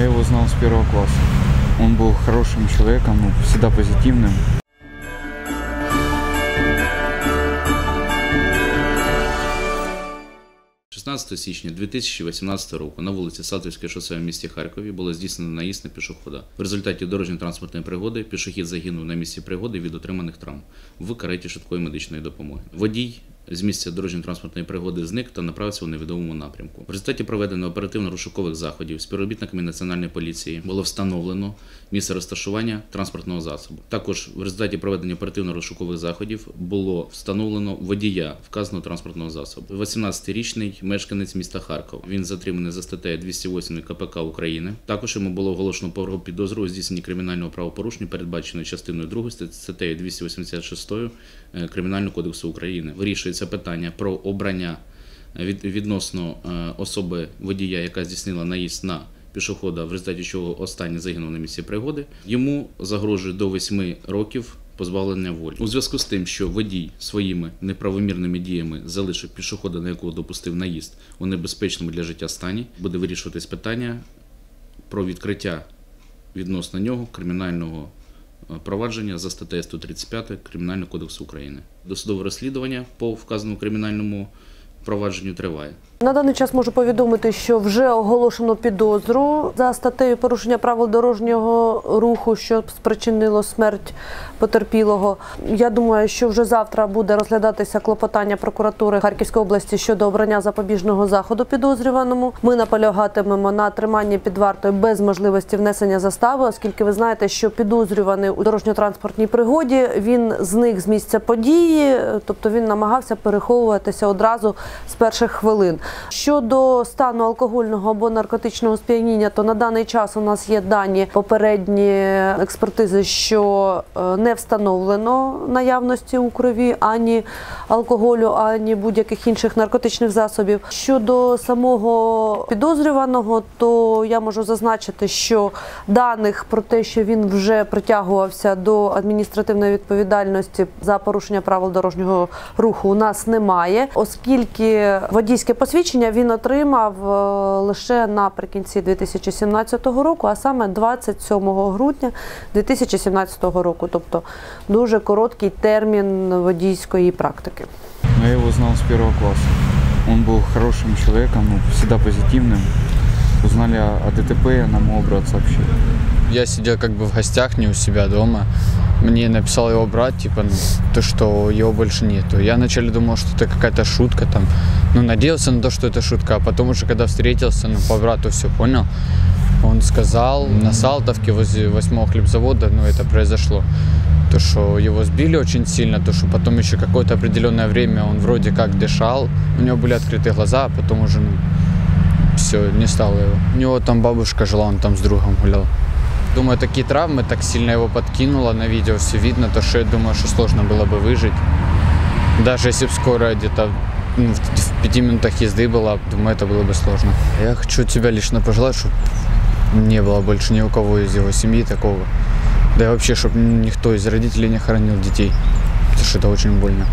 Я его знал с первого класса. Он был хорошим человеком, ну, всегда позитивным. – 16 січня 2018 року на вулиці Салтівське шосе в місті Харкові було здійснено наїзд на пішохода. В результаті дорожньо-транспортної пригоди пішохід загинув на місці пригоди від отриманих травм в кареті швидкої медичної допомоги. Водій з місця дорожньо-транспортної пригоди зник та направився у невідомому напрямку. В результаті проведено оперативно-розшукових заходів співробітниками національної поліції було встановлено місце розташування транспортного засобу. Також в результаті проведення оперативно-розшукових заходів було встановлено водія вказаного транспортного засобу. 18-річний мешканець міста Харкова. Він затриманий за статтею 208 КПК України. Також йому було оголошено про підозру у здійсненні кримінального правопорушення, передбаченої частиною 2 статтею 286 е, Кримінального кодексу України. Вирішується питання про обрання е, від, відносно е, особи водія, яка здійснила наїзд на пішохода, в результаті чого останній загинув на місці пригоди. Йому загрожує до 8 років позбавлення волі. У зв'язку з тим, що водій своїми неправомірними діями залишив пішохода, на якого допустив наїзд у небезпечному для життя стані, буде вирішуватись питання про відкриття відносно нього кримінального провадження за статтею 135 Кримінального кодексу України. Досудове розслідування по вказаному кримінальному провадженню триває. На даний час можу повідомити, що вже оголошено підозру за статтею порушення правил дорожнього руху, що спричинило смерть потерпілого. Я думаю, що вже завтра буде розглядатися клопотання прокуратури Харківської області щодо обрання запобіжного заходу підозрюваному. Ми наполягатимемо на триманні під вартою без можливості внесення застави, оскільки ви знаєте, що підозрюваний у дорожньо-транспортній пригоді він зник з місця події, тобто він намагався переховуватися одразу з перших хвилин. Щодо стану алкогольного або наркотичного сп'яніння, то на даний час у нас є дані попередні експертизи, що е, не встановлено наявності у крові ані алкоголю, ані будь-яких інших наркотичних засобів. Щодо самого підозрюваного, то я можу зазначити, що даних про те, що він вже притягувався до адміністративної відповідальності за порушення правил дорожнього руху, у нас немає, оскільки водійське посвідчення він отримав е, лише наприкінці 2017 року, а саме 27 грудня 2017 року, тобто дуже короткий термін водійської практики. Но я его знал с первого класса. Он был хорошим человеком, ну, всегда позитивным. Узнали о, о ДТП, нам его брат сообщил. Я сидел как бы в гостях, не у себя дома. Мне написал его брат, типа, ну, то, что его больше нету. Я вначале думал, что это какая-то шутка там. Ну, надеялся на то, что это шутка. А потом уже, когда встретился, ну, по брату все понял. Он сказал на Салтовке возле восьмого хлебзавода, ну, это произошло. То, что его сбили очень сильно, то, что потом еще какое-то определенное время он вроде как дышал. У него были открыты глаза, а потом уже, ну, все, не стало его. У него там бабушка жила, он там с другом гулял. Думаю, такие травмы так сильно его подкинуло на видео, все видно, то что я думаю, что сложно было бы выжить. Даже если бы скорая где-то ну, в пяти минутах езды была, думаю, это было бы сложно. Я хочу тебя лично пожелать, чтобы не было больше ни у кого из его семьи такого. Да и вообще, чтобы никто из родителей не хоронил детей, потому что это очень больно.